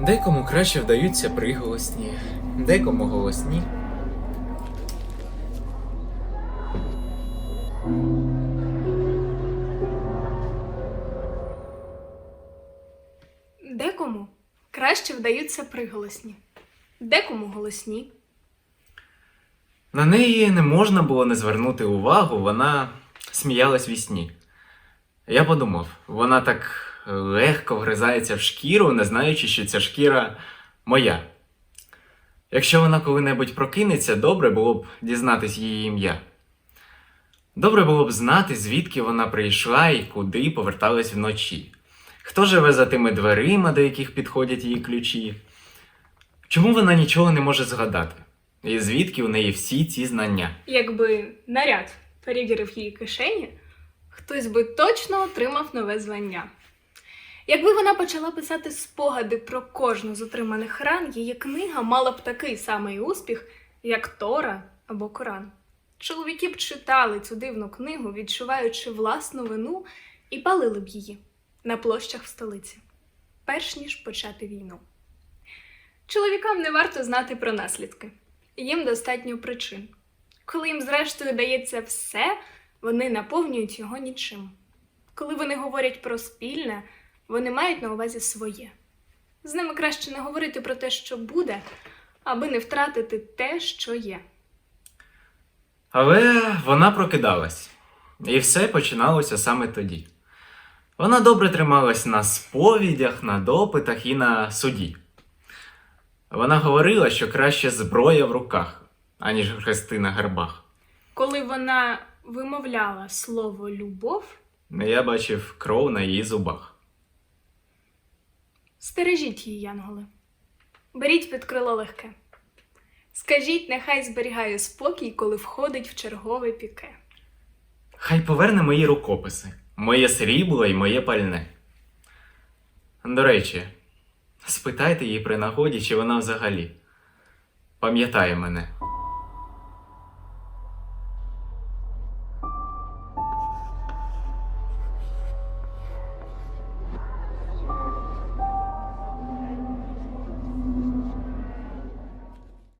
Декому краще вдаються приголосні, декому голосні. Декому краще вдаються приголосні, декому голосні. На неї не можна було не звернути увагу, вона сміялась ві сні. Я подумав, вона так легко вгризається в шкіру, не знаючи, що ця шкіра моя. Якщо вона коли-небудь прокинеться, добре було б дізнатись її ім'я. Добре було б знати, звідки вона прийшла і куди поверталась вночі. Хто живе за тими дверима, до яких підходять її ключі? Чому вона нічого не може згадати? І звідки у неї всі ці знання? Якби наряд перевірив її кишені, хтось би точно отримав нове звання. Якби вона почала писати спогади про кожну з отриманих ран, її книга мала б такий самий успіх, як Тора або Коран. Чоловіки б читали цю дивну книгу, відчуваючи власну вину, і палили б її на площах в столиці, перш ніж почати війну. Чоловікам не варто знати про наслідки, їм достатньо причин. Коли їм зрештою дається все, вони наповнюють його нічим. Коли вони говорять про спільне, вони мають на увазі своє. З ними краще не говорити про те, що буде, аби не втратити те, що є. Але вона прокидалась, і все починалося саме тоді. Вона добре трималась на сповідях, на допитах і на суді. Вона говорила, що краще зброя в руках, аніж хрести на гербах. Коли вона вимовляла слово любов, Я бачив кров на її зубах. Стережіть її, янголи. Беріть під крило легке. Скажіть, нехай зберігає спокій, коли входить в чергове піке. Хай поверне мої рукописи, моє срібло і моє пальне. До речі, спитайте її при нагоді, чи вона взагалі пам'ятає мене.